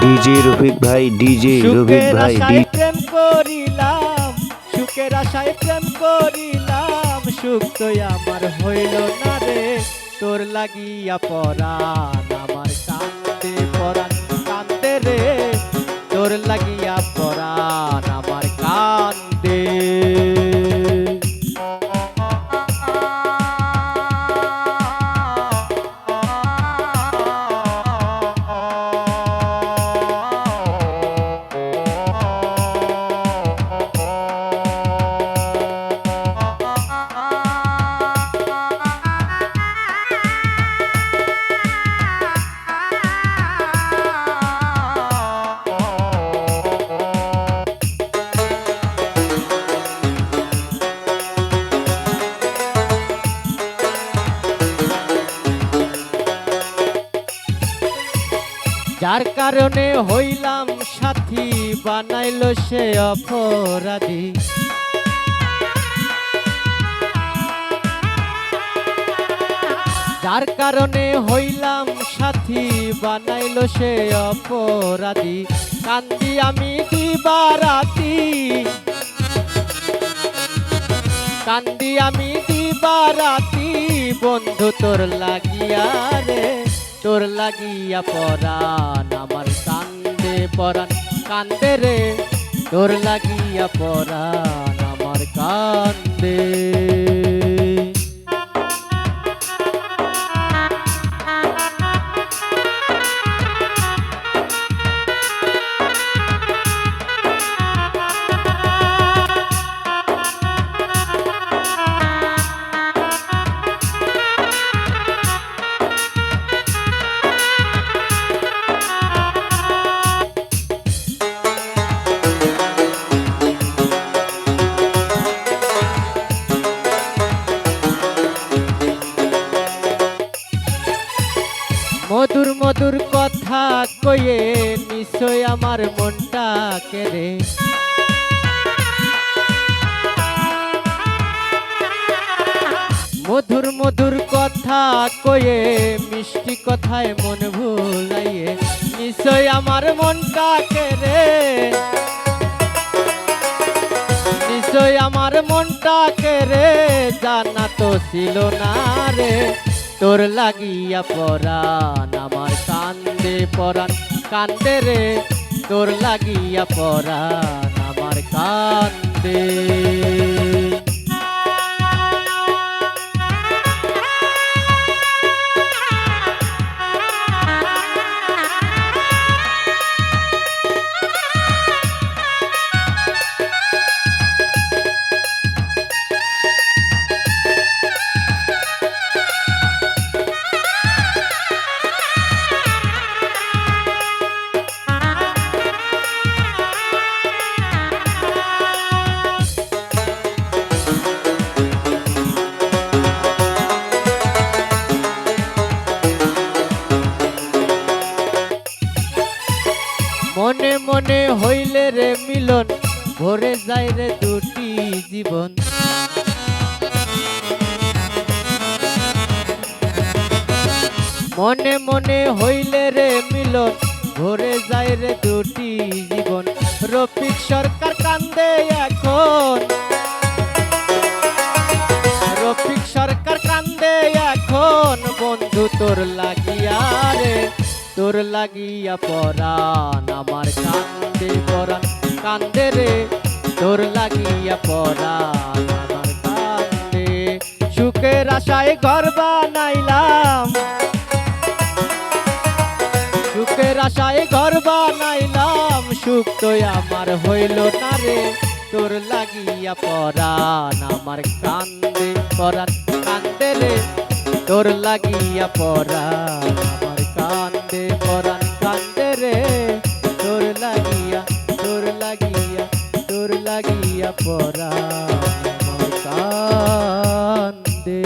DJ Rafiq ভাই DJ Rafiq ভাই প্রেম করিলাম সুখের আশায় প্রেম করিলাম সুখ তো আমার হইল না রে তোর লাগিয়া পরাণ আমার কান্দে পরাণ কান্দে রে তোর লাগিয়া যার কারণে হইলাম সাথী, বানাইল সে অপরাধী। যার কারণে হইলাম সাথী, বানাইল সে অপরাধী। কান্দি আমি দিবারাতি কান্দি আমি দিবারাতি বন্ধু তোর লাগিয়া রে। তোর লাগিয়া পরাণ আমার কান্দে পরাণ। কান্দে রে তোর লাগিয়া পরাণ আমার কান্দে। মধুর মধুর কথা কয়ে নিশ্চয় আমার মনটা কেড়ে মধুর মধুর কথা কয়ে মিষ্টি কথায় মন ভুলাইয়ে নিশ্চয় আমার মনটা কেড়ে নিশ্চয় আমার মনটা কেড়ে জানা তো ছিল না রে। তোর লাগিয়া পরাণ আমার কান্দে পরাণ কান্দে রে। তোর লাগিয়া পরাণ। মনে মনে হইলে রে মিলন, ভরে যায় রে দুটি জীবন। মনে মনে হইলে রে মিলন, ভরে যায় রে দুটি জীবন। রফিক সরকার কান্দে এখন। রফিক সরকার কান্দে এখন। বন্ধু তোর লাগিয়া রে তোর লাগিয়া পরাণ, আমার কান্দে পরাণ কান্দে রে। তোর লাগিয়া পরাণ, আমার কান্দে সুখের আশায় ঘর বানাইলাম। সুখের আশায় ঘর বানাইলাম, সুখ তো আমার হইল না রে। তোর লাগিয়া পরাণ, আমার কান্দে পরাণ কান্দে রে। তোর লাগিয়া পরাণ তোর লাগিয়া তোর লাগিয়া পরা কান্দে